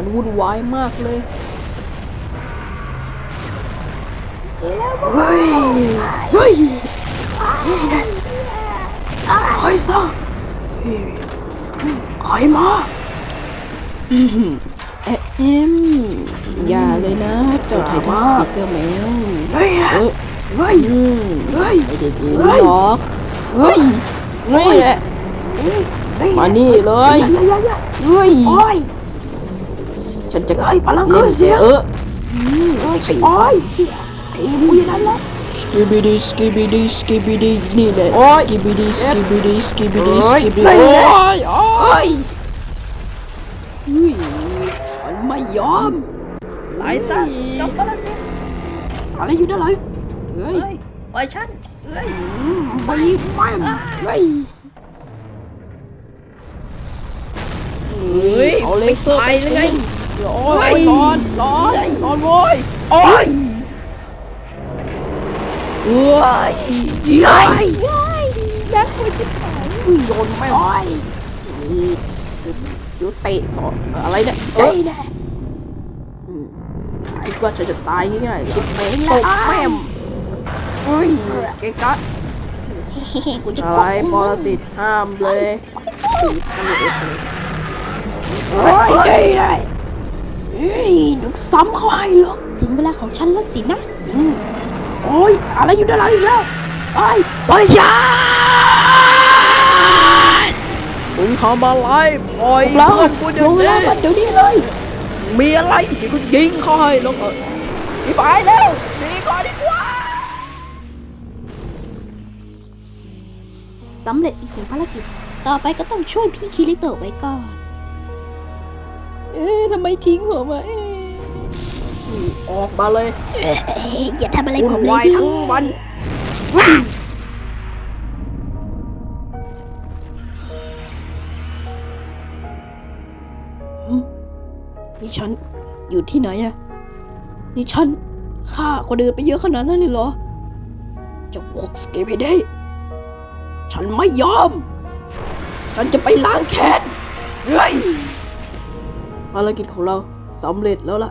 มันวุ่นวายมากเลยเฮ้ย เฮ้ยใครซะเฮ้ยใครมาอืมเอ็มอย่าเลยนะเจ้าไททันสปีกเกอร์แมนเฮ้ยเฮ้ยเฮ้ยไม่ได้กินหรอกเฮ้ยนี่แหละมานี่เลยเฮ้ย ฉันจะให้พลังขึ้นเสียเออเฮ้ยโอ้ยตีมูยนั่นแหละสกิบิดีสกิบิดีสกิบิดีนี่แหละโอ้ยสกิบิดีสกิบิดีสกิบิดีสกิบิดีโอ้ยโอ้ยเฮ้ยฉันไม่ยอมไล่ซะจบปรสิตอะไรอยู่ด้านหลังเฮ้ยเฮ้ยปล่อยฉันเฮ้ยไม่ไม่เฮ้ยเฮ้ยเอาเลเซอร์ไปเลย ไงโอ้ยร้อนร้อนร้อนโว้ยโอ้ยเฮ้ยเฮ้ยนักหัวชิบหายอุ้ยโยนไม่ไหวนี่เดี๋ยวเตะต่ออะไรเนี่ยเอ้ยแน่อืมคิดว่าฉันจะตายง่ายๆชิบเป๋งแล้วแม่มเฮ้ยเกะกะกูจะอะไรปรสิตห้ามเลยสีกันเลยโอ้ยได้ได้เฮ้ยนึกซ้ำเขาให้หรอกถึงเวลาของฉันแล้วสินะอืมโอ้ยอะไรอยู่ด้านหลังอีกแล้วไปไปชามึงทำอะไรปล่อยเราเพื่อนกูเดี๋ลยวงนี้แล้วมันเดี๋ยวนี้เลย มีอะไรเดี๋ยวก็ยิงเขาให้แล้วเออหนีไปแล้วหนีก่อนดีกว่าสำเร็จอีกหนึ่งภารกิจ ต่อไปก็ต้องช่วยพี่คิริโตะไว้ก่อน เอ๊ะทำไมทิ้งผมอะเอ๊ะออกมาเลยเอ๊ะอย่าทำอะไรวุ่ผนมเลวายยดิทั้งวันหึนี่ฉันอยู่ที่ไหนอะนี่ฉันฆ่าคนอื่นไปเยอะขนาดนั้นเลยเหรอเจะพวกสเกปเดฉันไม่ยอม ฉันจะไปล้างแค้นเฮ้ย ภารกิจของเราสำเร็จแล้วล่ะ